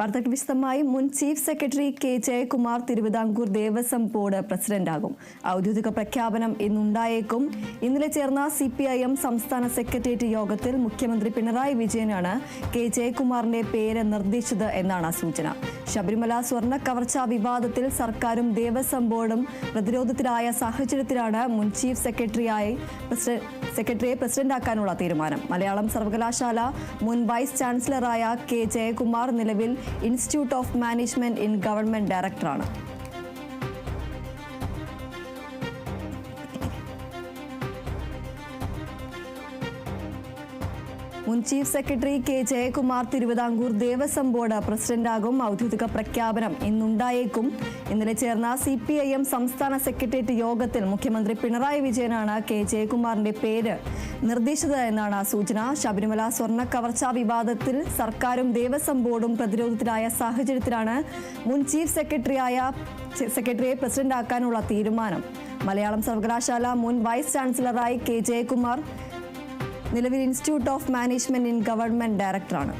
വാർത്തകൾ വിശദമായി മുൻ chief secretary K Jayakumar Thiruvithamkoor Devaswom board പ്രസിഡന്റാകും. ഔദ്യോഗിക പ്രഖ്യാപനം ഇന്നുണ്ടായേക്കും. ഇന്നലെ ചേർന്ന സി പി ഐ എം സംസ്ഥാന സെക്രട്ടേറിയറ്റ് യോഗത്തിൽ മുഖ്യമന്ത്രി പിണറായി വിജയനാണ് കെ ജയകുമാറിന്റെ പേര് നിർദ്ദേശിച്ചത് എന്നാണ് സൂചന. ശബരിമല സ്വർണ കവർച്ച വിവാദത്തിൽ സർക്കാരും ദേവസ്വം ബോർഡും പ്രതിരോധത്തിലായ സാഹചര്യത്തിലാണ് മുൻ ചീഫ് സെക്രട്ടറിയായി സെക്രട്ടറിയെ പ്രസിഡന്റാക്കാനുള്ള തീരുമാനം. മലയാളം സർവകലാശാല മുൻ വൈസ് ചാൻസലറായ കെ ജയകുമാർ നിലവിൽ institute of management in government ഡയറക്ടറാണ്. മുൻ chief secretary K Jayakumar Thiruvithamkoor Devaswom board പ്രസിഡന്റാകും ഔദ്യോഗിക പ്രഖ്യാപനം ഇന്നുണ്ടായേക്കും. ഇന്നലെ ചേർന്ന സി പി ഐ എം സംസ്ഥാന സെക്രട്ടേറിയറ്റ് യോഗത്തിൽ മുഖ്യമന്ത്രി പിണറായി വിജയനാണ് കെ ജയകുമാറിന്റെ പേര് നിർദ്ദേശിച്ചത് എന്നാണ് സൂചന. ശബരിമല സ്വർണ കവർച്ച വിവാദത്തിൽ സർക്കാരും ദേവസ്വം ബോർഡും പ്രതിരോധത്തിലായ സാഹചര്യത്തിലാണ് മുൻ ചീഫ് സെക്രട്ടറിയായ സെക്രട്ടറിയെ പ്രസിഡന്റാക്കാനുള്ള തീരുമാനം. മലയാളം സർവകലാശാല മുൻ വൈസ് ചാൻസലറായി കെ ജയകുമാർ നിലവിൽ institute of management in government ഡയറക്ടറാണ്